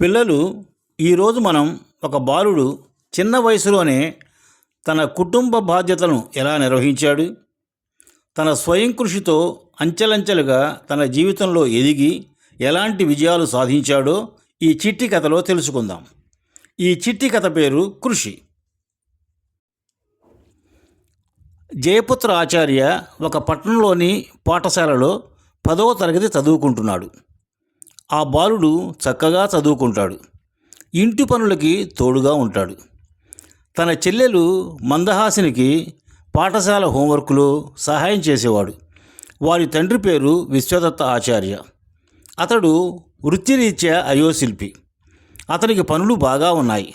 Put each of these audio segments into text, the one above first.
పిల్లలు ఈరోజు మనం ఒక బాలుడు చిన్న వయసులోనే తన కుటుంబ బాధ్యతలను ఎలా నిర్వహించాడు? తన స్వయం కృషితో అంచెలంచెలుగా తన జీవితంలో ఎదిగి ఎలాంటి విజయాలు సాధించాడో ఈ చిట్టి కథలో తెలుసుకుందాం. ఈ చిట్టి కథ పేరు కృషి. జయపుత్ర ఆచార్య ఒక పట్టణంలోని పాఠశాలలో పదవ తరగతి చదువుకుంటున్నాడు. ఆ బాలుడు చక్కగా చదువుకుంటాడు. ఇంటి పనులకి తోడుగా ఉంటాడు. తన చెల్లెలు మందహాసినికి పాఠశాల హోంవర్క్లో సహాయం చేసేవాడు. వారి తండ్రి పేరు విశ్వదత్త ఆచార్య. అతడు వృత్తిరీత్యా అయోశిల్పి. అతనికి పనులు బాగా ఉన్నాయి.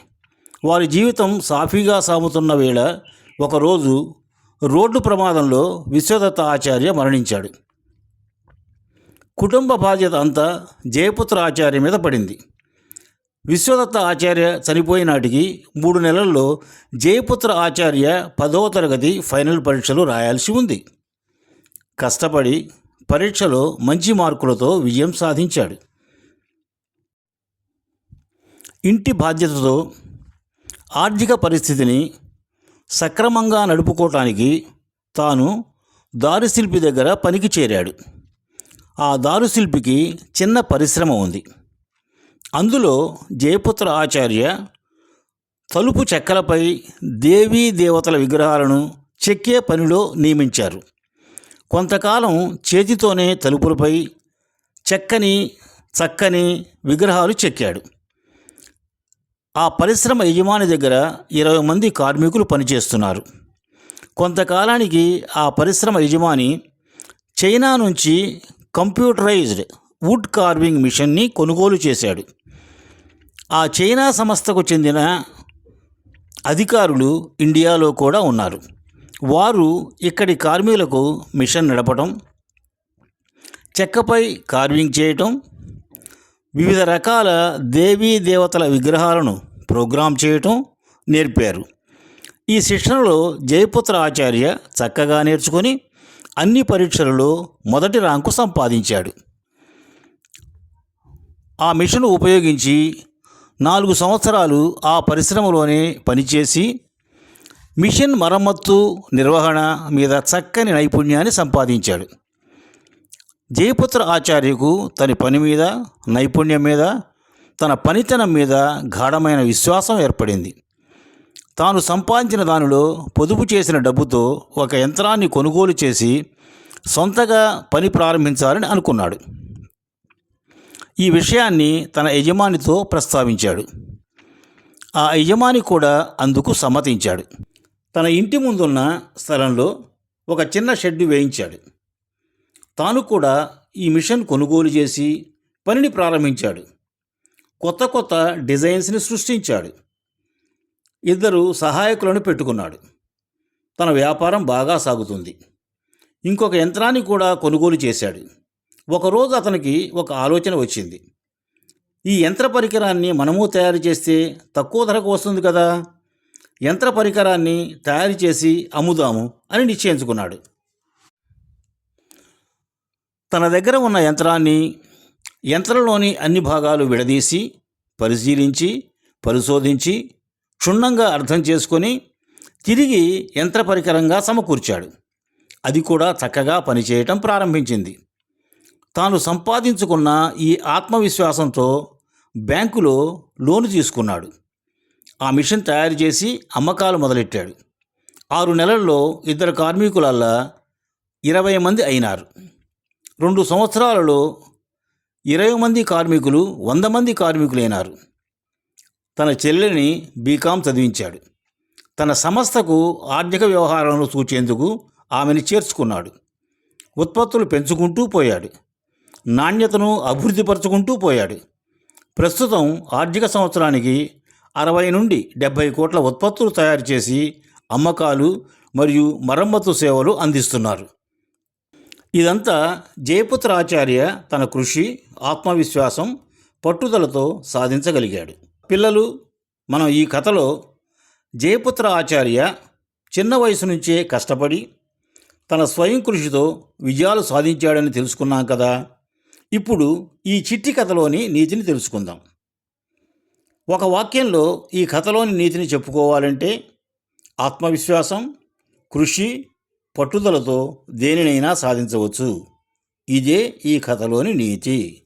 వారి జీవితం సాఫీగా సాగుతున్న వేళ ఒకరోజు రోడ్డు ప్రమాదంలో విశ్వదత్త ఆచార్య మరణించాడు. కుటుంబ బాధ్యత అంతా జయపుత్ర ఆచార్య మీద పడింది. విశ్వదత్త ఆచార్య చనిపోయిన నాటికి మూడు నెలల్లో జయపుత్ర ఆచార్య పదవ తరగతి ఫైనల్ పరీక్షలు రాయాల్సి ఉంది. కష్టపడి పరీక్షలో మంచి మార్కులతో విజయం సాధించాడు. ఇంటి బాధ్యతతో ఆర్థిక పరిస్థితిని సక్రమంగా నడుపుకోవటానికి తాను దారిశిల్పి దగ్గర పనికి చేరాడు. ఆ దారుశిల్పికి చిన్న పరిశ్రమ ఉంది. అందులో జయపుత్ర ఆచార్య తలుపు చెక్కలపై దేవీ దేవతల విగ్రహాలను చెక్కే పనిలో నియమించారు. కొంతకాలం చేతితోనే తలుపులపై చెక్కని చక్కని విగ్రహాలు చెక్కాడు. ఆ పరిశ్రమ యజమాని దగ్గర ఇరవై మంది కార్మికులు పనిచేస్తున్నారు. కొంతకాలానికి ఆ పరిశ్రమ యజమాని చైనా నుంచి కంప్యూటరైజ్డ్ వుడ్ కార్వింగ్ మిషన్ని కొనుగోలు చేశాడు. ఆ చైనా సంస్థకు చెందిన అధికారులు ఇండియాలో కూడా ఉన్నారు. వారు ఇక్కడి కార్మికులకు మిషన్ నడపడం చెక్కపై కార్వింగ్ చేయటం వివిధ రకాల దేవీ దేవతల విగ్రహాలను ప్రోగ్రాం చేయటం నేర్పారు. ఈ శిక్షణలో జయపుత్ర ఆచార్య చక్కగా నేర్చుకొని అన్ని పరీక్షలలో మొదటి ర్యాంకు సంపాదించాడు. ఆ మిషన్ ఉపయోగించి నాలుగు సంవత్సరాలు ఆ పరిశ్రమలోనే పనిచేసి మిషన్ మరమ్మత్తు నిర్వహణ మీద చక్కని నైపుణ్యాన్ని సంపాదించాడు. జయపుత్ర ఆచార్యకు తన పని మీద నైపుణ్యం మీద తన పనితనం మీద గాఢమైన విశ్వాసం ఏర్పడింది. తాను సంపాదించిన దానిలో పొదుపు చేసిన డబ్బుతో ఒక యంత్రాన్ని కొనుగోలు చేసి సొంతగా పని ప్రారంభించాలని అనుకున్నాడు. ఈ విషయాన్ని తన యజమానితో ప్రస్తావించాడు. ఆ యజమాని కూడా అందుకు సమ్మతించాడు. తన ఇంటి ముందున్న స్థలంలో ఒక చిన్న షెడ్డు వేయించాడు. తాను కూడా ఈ మిషన్ కొనుగోలు చేసి పనిని ప్రారంభించాడు. కొత్త కొత్త డిజైన్స్ని సృష్టించాడు. ఇద్దరు సహాయకులను పెట్టుకున్నాడు. తన వ్యాపారం బాగా సాగుతుంది. ఇంకొక యంత్రాన్ని కూడా కొనుగోలు చేశాడు. ఒకరోజు అతనికి ఒక ఆలోచన వచ్చింది. ఈ యంత్ర పరికరాన్ని మనము తయారు చేస్తే తక్కువ ధరకు వస్తుంది కదా. యంత్ర పరికరాన్ని తయారు చేసి అమ్ముదాము అని నిశ్చయించుకున్నాడు. తన దగ్గర ఉన్న యంత్రాన్ని యంత్రంలోని అన్ని భాగాలు విడదీసి పరిశీలించి పరిశోధించి క్షుణ్ణంగా అర్థం చేసుకొని తిరిగి యంత్ర పరికరంగా సమకూర్చాడు. అది కూడా చక్కగా పనిచేయటం ప్రారంభించింది. తాను సంపాదించుకున్న ఈ ఆత్మవిశ్వాసంతో బ్యాంకులో లోను తీసుకున్నాడు. ఆ మిషన్ తయారు చేసి అమ్మకాలు మొదలెట్టాడు. ఆరు నెలల్లో ఇద్దరు కార్మికులల్లా ఇరవై మంది అయినారు. రెండు సంవత్సరాలలో ఇరవై మంది కార్మికులు వంద మంది కార్మికులైనారు. తన చెల్లెని బీకాం చదివించాడు. తన సంస్థకు ఆర్థిక వ్యవహారాలను చూచేందుకు ఆమెను చేర్చుకున్నాడు. ఉత్పత్తులు పెంచుకుంటూ పోయాడు. నాణ్యతను అభివృద్ధిపరచుకుంటూ పోయాడు. ప్రస్తుతం ఆర్థిక సంవత్సరానికి అరవై నుండి డెబ్భై కోట్ల ఉత్పత్తులు తయారు చేసి అమ్మకాలు మరియు మరమ్మతు సేవలు అందిస్తున్నారు. ఇదంతా జయపుత్ర ఆచార్య తన కృషి ఆత్మవిశ్వాసం పట్టుదలతో సాధించగలిగాడు. పిల్లలు మనం ఈ కథలో జయపుత్ర ఆచార్య చిన్న వయసు నుంచే కష్టపడి తన స్వయం కృషితో విజయాలు సాధించాడని తెలుసుకున్నాం కదా. ఇప్పుడు ఈ చిట్టి కథలోని నీతిని తెలుసుకుందాం. ఒక వాక్యంలో ఈ కథలోని నీతిని చెప్పుకోవాలంటే ఆత్మవిశ్వాసం కృషి పట్టుదలతో దేనినైనా సాధించవచ్చు. ఇదే ఈ కథలోని నీతి.